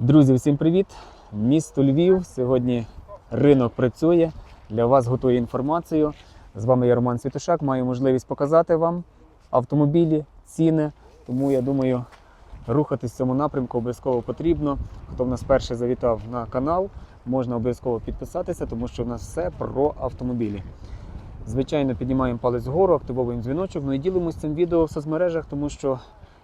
Друзі, всім привіт! Місто Львів. Сьогодні ринок працює. Для вас готує інформацію. З вами я Роман Світушак. Маю можливість показати вам автомобілі, ціни. Тому я думаю, рухатись в цьому напрямку обов'язково потрібно. Хто в нас перший завітав на канал, можна обов'язково підписатися, тому що в нас все про автомобілі. Звичайно, піднімаємо палець вгору, активовуємо дзвіночок. Ну і ділимося цим відео в соцмережах, тому що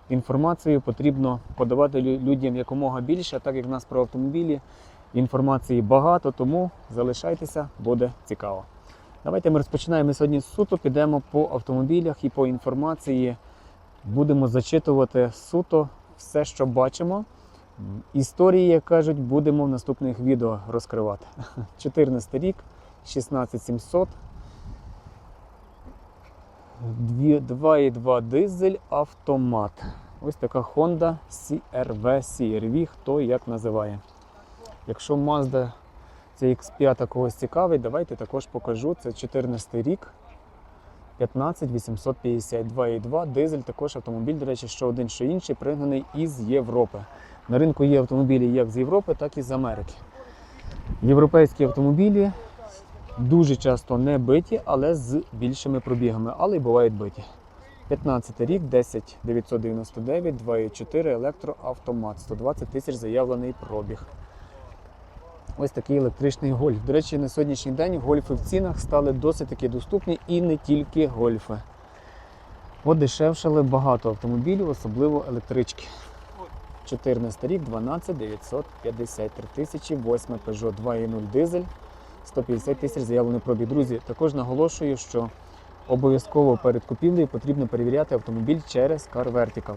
інформацію потрібно подавати людям якомога більше, так як в нас про автомобілі інформації багато, тому залишайтеся, буде цікаво. Давайте ми розпочинаємо сьогодні суто, підемо по автомобілях і по інформації. Будемо зачитувати суто все, що бачимо. Історії, як кажуть, будемо в наступних відео розкривати. 14 рік, 16700. 2,2 дизель автомат. Ось така Honda CRV CRV, хто як називає. Якщо Mazda CX5 когось цікавить, давайте також покажу. Це 14 рік. 15850 2,2 дизель, також автомобіль, до речі, що один, що інший, пригнаний із Європи. На ринку є автомобілі як з Європи, так і з Америки. Європейські автомобілі дуже часто не биті, але з більшими пробігами, але й бувають биті. 15 рік, 10 999, 2,4 електроавтомат, 120 тисяч заявлений пробіг. Ось такий електричний гольф. До речі, на сьогоднішній день гольфи в цінах стали досить таки доступні і не тільки гольфи. Подешевшали багато автомобілів, особливо електрички. 14 рік, 12 950, 3008 Peugeot 2.0 дизель, 150 тисяч заявлений пробіг. Друзі, також наголошую, що обов'язково перед купівлею потрібно перевіряти автомобіль через Car Vertical.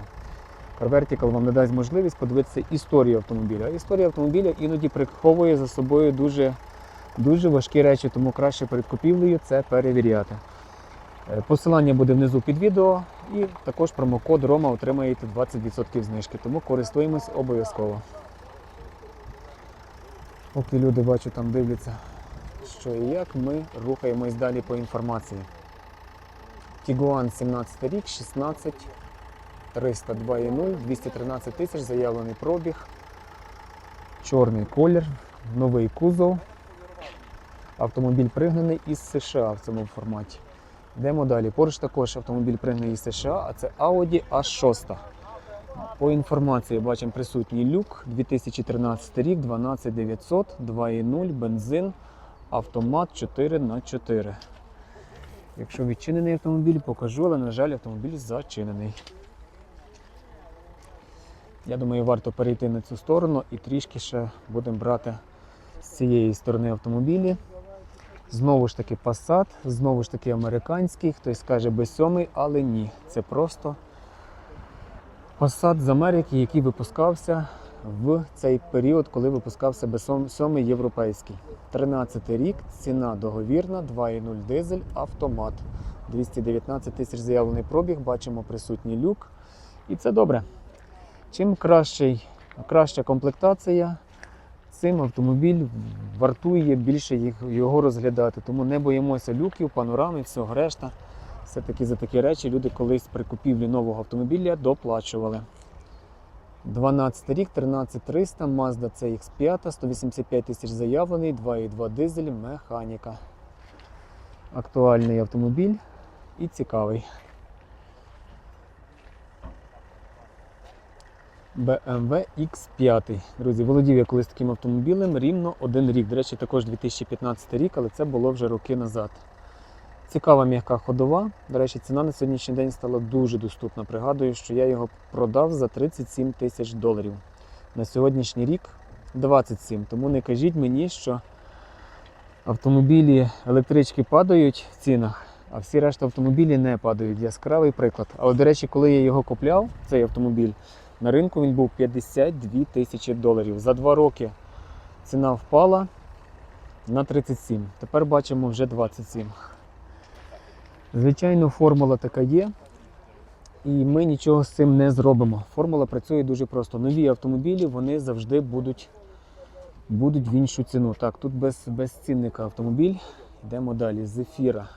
Car Vertical вам надасть можливість подивитися історію автомобіля. А Історія автомобіля іноді приховує за собою дуже, дуже важкі речі, тому краще перед купівлею це перевіряти. Е, Посилання буде внизу під відео, і також промокод Рома отримаєте 20% знижки, тому користуємось обов'язково. Поки люди бачу там дивляться, що і як, ми рухаємось далі по інформації. Тігуан 17 рік, 16 302,0, 213 тисяч, заявлений пробіг, чорний колір, новий кузов. Автомобіль пригнаний із США в цьому форматі. Йдемо далі. Поруч також автомобіль пригнаний із США, а це Audi A6. По інформації бачимо присутній люк 2013 рік, 12900, 2.0, бензин, автомат 4х4. Якщо відчинений автомобіль, покажу, але, на жаль, автомобіль зачинений. Я думаю, варто перейти на цю сторону і трішки ще будемо брати з цієї сторони автомобілі. Знову ж таки Passat, знову ж таки американський, хтось скаже B7, але ні. Це просто Passat з Америки, який випускався в цей період, коли випускався B7 європейський. 13 рік, ціна договірна, 2.0 дизель, автомат. 219 тисяч заявлений пробіг, бачимо присутній люк. І це добре. Чим кращий, краща комплектація, цим автомобіль вартує більше їх, його розглядати. Тому не боїмося люків, панорами, всього решта. Все-таки за такі речі люди колись при купівлі нового автомобіля доплачували. 12 рік, 13300, Mazda CX5, 185 тисяч заявлений, 2,2 дизель, механіка. Актуальний автомобіль і цікавий. BMW X5. Друзі, володів я колись таким автомобілем рівно один рік. До речі, також 2015 рік, але це було вже роки назад. Цікава м'яка ходова. До речі, ціна на сьогоднішній день стала дуже доступна. Пригадую, що я його продав за 37 тисяч доларів. На сьогоднішній рік 27. Тому не кажіть мені, що автомобілі електрички падають в цінах, а всі решта автомобілі не падають. Яскравий приклад. Але, до речі, коли я його купляв, цей автомобіль, на ринку він був 52 тисячі доларів. За два роки ціна впала на 37. Тепер бачимо вже 27. Звичайно, формула така є, і ми нічого з цим не зробимо. Формула працює дуже просто. Нові автомобілі вони завжди будуть, будуть в іншу ціну. Так, тут без, без цінника автомобіль. Йдемо далі. Зефіра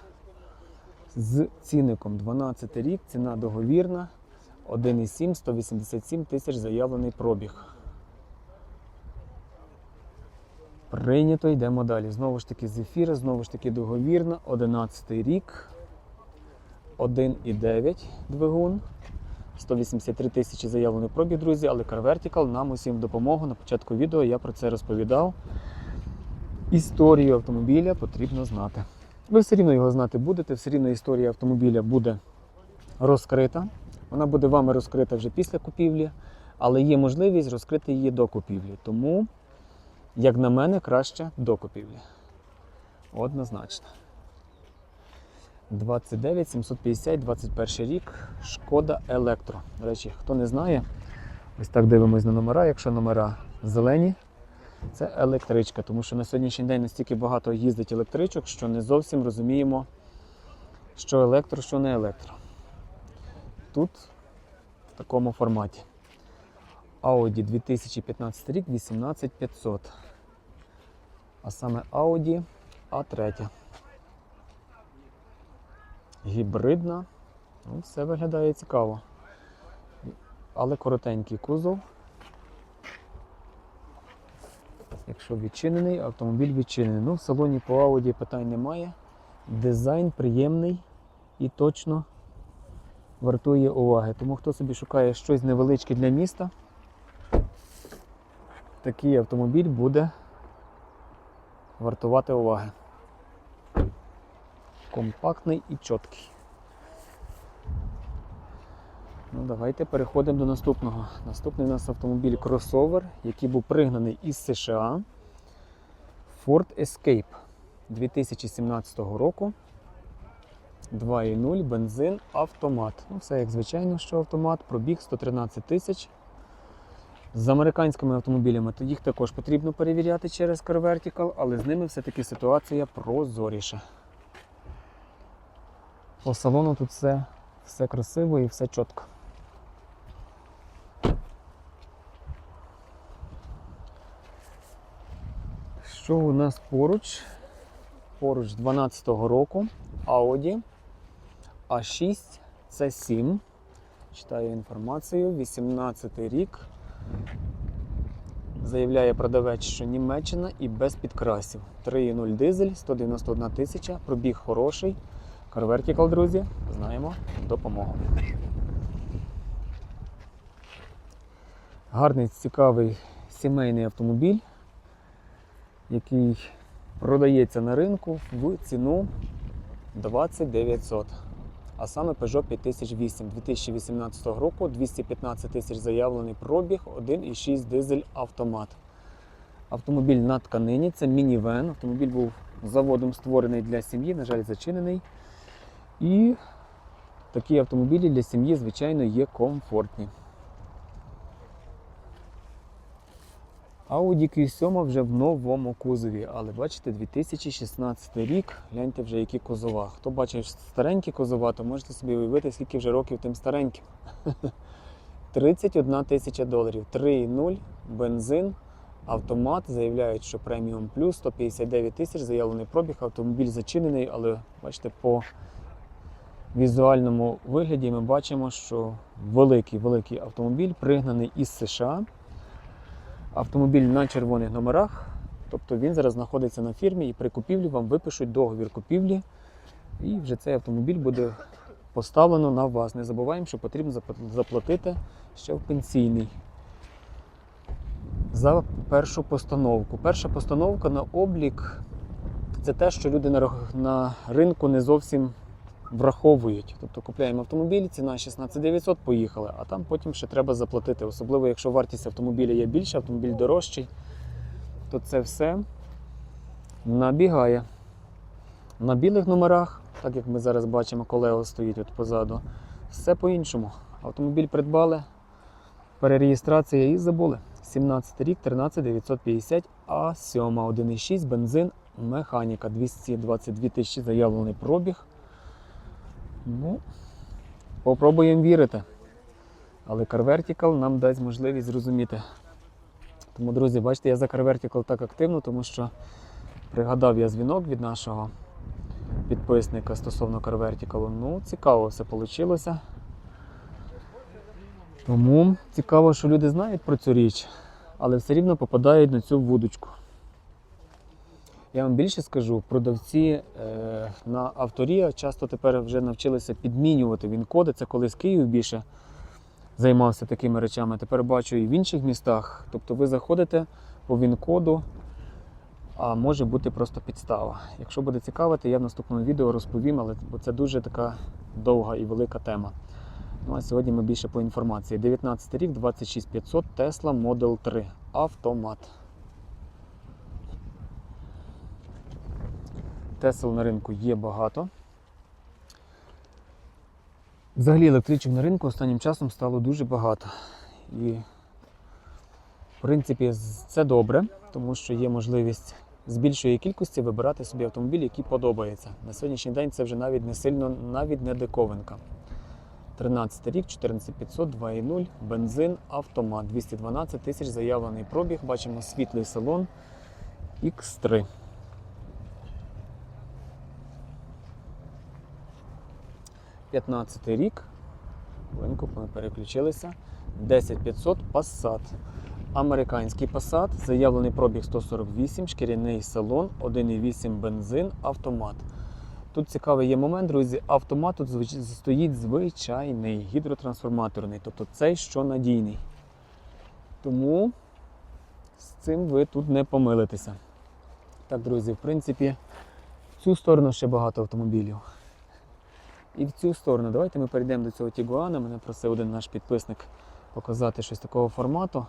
з цінником 12 рік, ціна договірна. 1,7, 187 тисяч заявлений пробіг. Прийнято, йдемо далі. Знову ж таки, зефіра, знову ж таки договірна, 11 рік. 1,9 двигун. 183 тисячі заявлений пробіг, друзі, але Car Vertical нам усім допомогу. На початку відео я про це розповідав. Історію автомобіля потрібно знати. Ви все рівно його знати будете, все рівно історія автомобіля буде розкрита. Вона буде вами розкрита вже після купівлі, але є можливість розкрити її до купівлі. Тому, як на мене, краще до купівлі. Однозначно. 29 750, 21 рік. Шкода Електро. До речі, хто не знає, ось так дивимось на номера. Якщо номера зелені, це електричка, тому що на сьогоднішній день настільки багато їздить електричок, що не зовсім розуміємо, що електро, що не електро. Тут в такому форматі. Audi 2015 рік 18500. А саме Audi A3. Гібридна. Ну, все виглядає цікаво. Але коротенький кузов. Якщо відчинений, автомобіль відчинений. Ну, в салоні по Audi питань немає. Дизайн приємний і точно вартує уваги. Тому хто собі шукає щось невеличке для міста, такий автомобіль буде вартувати уваги. Компактний і чіткий. Ну, давайте переходимо до наступного. Наступний у нас автомобіль кросовер, який був пригнаний із США. Ford Escape 2017 року. 2.0 бензин, автомат. Ну, все як звичайно, що автомат, пробіг 113 тисяч. З американськими автомобілями то їх також потрібно перевіряти через Car Vertical, але з ними все-таки ситуація прозоріша. По салону тут все, все красиво і все чітко. Що у нас поруч? Поруч 12-го року Audi A6 C7. Читаю інформацію. 18 рік. Заявляє продавець, що Німеччина і без підкрасів. 3.0 дизель, 191 тисяча, пробіг хороший. Car Vertical, друзі, знаємо, допомогу. Гарний, цікавий сімейний автомобіль, який продається на ринку в ціну 2900. А саме Peugeot 5008 2018 року, 215 тисяч заявлений пробіг, 1,6 дизель автомат. Автомобіль на тканині, це мінівен. Автомобіль був заводом створений для сім'ї, на жаль, зачинений. І такі автомобілі для сім'ї, звичайно, є комфортні. Audi Q7 вже в новому кузові, але бачите, 2016 рік, гляньте вже які кузова. Хто бачив старенькі кузова, то можете собі уявити, скільки вже років тим стареньким. 31 тисяча доларів, 3,0, бензин, автомат. Заявляють, що преміум плюс 159 тисяч, заявлений пробіг, автомобіль зачинений, але бачите, по візуальному вигляді ми бачимо, що великий-великий автомобіль пригнаний із США. Автомобіль на червоних номерах, тобто він зараз знаходиться на фірмі і при купівлі вам випишуть договір купівлі, і вже цей автомобіль буде поставлено на вас. Не забуваємо, що потрібно заплатити ще в пенсійний. За першу постановку. Перша постановка на облік це те, що люди на ринку не зовсім враховують. Тобто купляємо автомобіль, ціна 16 900, поїхали, а там потім ще треба заплатити. Особливо, якщо вартість автомобіля є більша, автомобіль дорожчий, то це все набігає. На білих номерах, так як ми зараз бачимо, колео стоїть от позаду, все по-іншому. Автомобіль придбали, перереєстрація і забули. 17 рік, 13 950, а 7 1,6 бензин, механіка 222 тисячі заявлений пробіг. Ну, попробуємо вірити. Але Car Vertical нам дасть можливість зрозуміти. Тому, друзі, бачите, я за Car Vertical так активно, тому що пригадав я дзвінок від нашого підписника стосовно Car Vertical. Ну, цікаво все вийшло. Тому цікаво, що люди знають про цю річ, але все рівно попадають на цю вудочку. Я вам більше скажу, продавці е, на авторія часто тепер вже навчилися підмінювати він-коди. Це колись Київ більше займався такими речами. Тепер бачу і в інших містах. Тобто ви заходите по він-коду, а може бути просто підстава. Якщо буде цікавити, я в наступному відео розповім, але бо це дуже така довга і велика тема. Ну а сьогодні ми більше по інформації. 19 рік, 26500 Tesla Model 3. Автомат. Тесел на ринку є багато. Взагалі електричок на ринку останнім часом стало дуже багато. І, в принципі, це добре, тому що є можливість з більшої кількості вибирати собі автомобіль, який подобається. На сьогоднішній день це вже навіть не сильно, навіть не диковинка. 13 рік, 14500, 2.0, бензин, автомат, 212 тисяч заявлений пробіг. Бачимо світлий салон X3. П'ятнадцятий рік. Хвилинку ми переключилися. 10500 Passat. Американський Passat, заявлений пробіг 148, шкіряний салон, 1,8 бензин, автомат. Тут цікавий є момент, друзі. Автомат тут стоїть звичайний гідротрансформаторний, тобто цей що надійний. Тому з цим ви тут не помилитеся. Так, друзі, в принципі, в цю сторону ще багато автомобілів. І в цю сторону. Давайте ми перейдемо до цього Тігуана. Мене просив один наш підписник показати щось такого формату.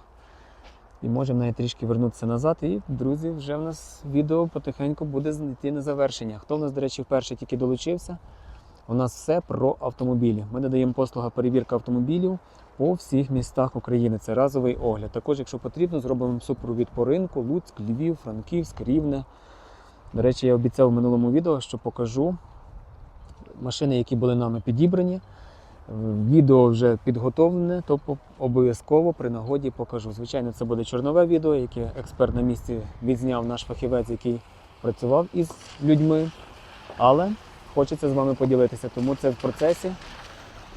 І можемо навіть трішки вернутися назад. І, друзі, вже в нас відео потихеньку буде йти на завершення. Хто в нас, до речі, вперше тільки долучився, у нас все про автомобілі. Ми надаємо послуга перевірка автомобілів по всіх містах України. Це разовий огляд. Також, якщо потрібно, зробимо супровід по ринку, Луцьк, Львів, Франківськ, Рівне. До речі, я обіцяв в минулому відео, що покажу машини, які були нами підібрані. Відео вже підготовлене, то обов'язково при нагоді покажу. Звичайно, це буде чорнове відео, яке експерт на місці відзняв наш фахівець, який працював із людьми. Але хочеться з вами поділитися, тому це в процесі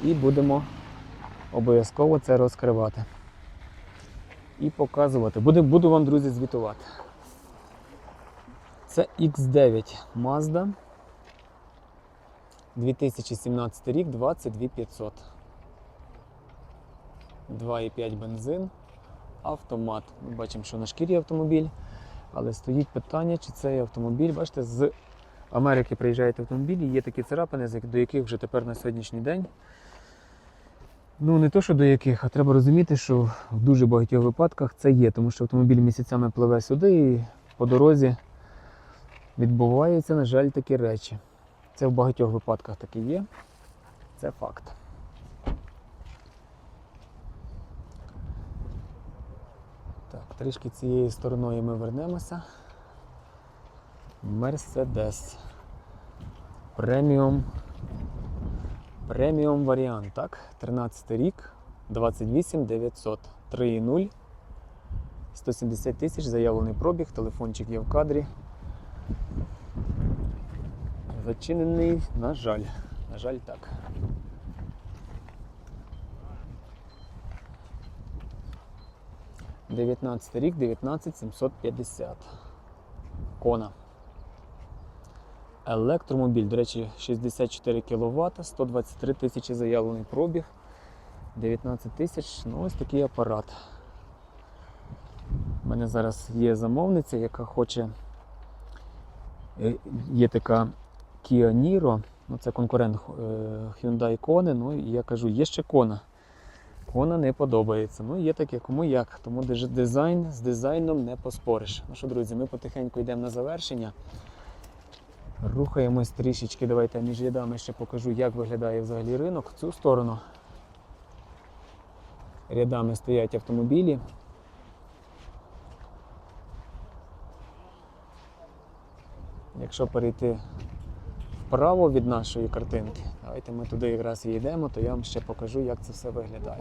і будемо обов'язково це розкривати. І показувати. Буду, буду вам, друзі, звітувати. Це X9 Mazda. 2017 рік 22500. 2,5 бензин, автомат. Ми бачимо, що на шкірі автомобіль, але стоїть питання, чи цей автомобіль, бачите, з Америки приїжджають автомобілі, є такі царапини, до яких вже тепер на сьогоднішній день. Ну, не то, що до яких, а треба розуміти, що в дуже багатьох випадках це є, тому що автомобіль місяцями пливе сюди і по дорозі відбуваються, на жаль, такі речі. Це в багатьох випадках таке є. Це факт. Так, трішки цією стороною ми вернемося. Мерседес. Преміум. Преміум варіант, так? 13 рік, 28 900, 3,0, 170 тисяч, заявлений пробіг, телефончик є в кадрі. Зачинений, на жаль. На жаль, так. Дев'ятнадцятий рік, 19750. Кона. Електромобіль, до речі, 64 кВт, 123 тисячі заявлений пробіг. 19 тисяч, ну ось такий апарат. У мене зараз є замовниця, яка хоче. е, Є така Kia Niro, ну це конкурент е, Hyundai Kona, ну і я кажу, є ще Kona. Kona не подобається. Ну, є таке, кому як. Тому дизайн з дизайном не поспориш. Ну що, друзі, ми потихеньку йдемо на завершення. Рухаємось трішечки. Давайте між рядами ще покажу, як виглядає взагалі ринок. В цю сторону рядами стоять автомобілі. Якщо перейти вправо від нашої картинки, давайте ми туди якраз і йдемо, то я вам ще покажу, як це все виглядає.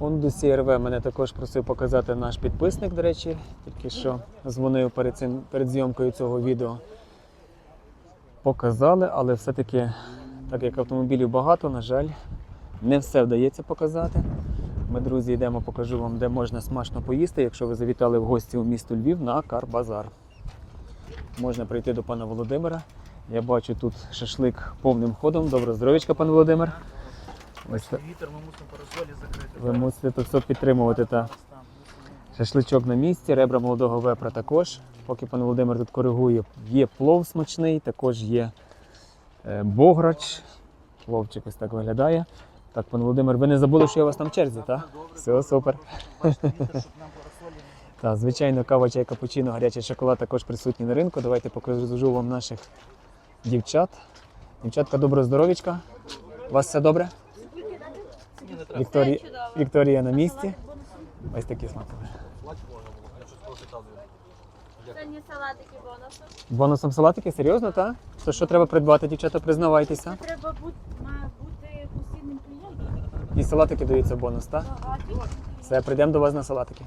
Honda CRV мене також просив показати наш підписник, до речі, тільки що дзвонив перед, цим, перед зйомкою цього відео. Показали, але все-таки, так як автомобілів багато, на жаль, не все вдається показати. Ми, друзі, йдемо, покажу вам, де можна смачно поїсти, якщо ви завітали в гості у місто Львів на Карбазар. Можна прийти до пана Володимира. Я бачу тут шашлик повним ходом. Доброго здоров'ячка, пан Володимир. Ось так. Вітер ми мусимо парасолі закрити. Ви мусите тут все підтримувати. Та. Шашличок на місці, ребра молодого вепра також. Поки пан Володимир тут коригує, є плов смачний, також є е, бограч. Пловчик ось так виглядає. Так, пан Володимир, ви не забули, що я у вас там в черзі, так? Все, супер. Так, звичайно, кава, чай, капучино, гарячий шоколад також присутні на ринку. Давайте покажу вам наших дівчат. Дівчатка, доброго здоров'ячка. У вас все добре? Ні. Вікторія, Вікторія на місці. Ось такі смаки. Це не салатики бонусу. Бонусом салатики? Серйозно, так? То що треба придбати, дівчата, признавайтеся. Треба бути, має бути постійним клієнтом. І салатики даються бонус, так? Все, прийдемо до вас на салатики.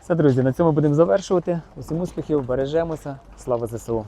Все, друзі, на цьому будемо завершувати. Усім успіхів, бережемося. Слава ЗСУ!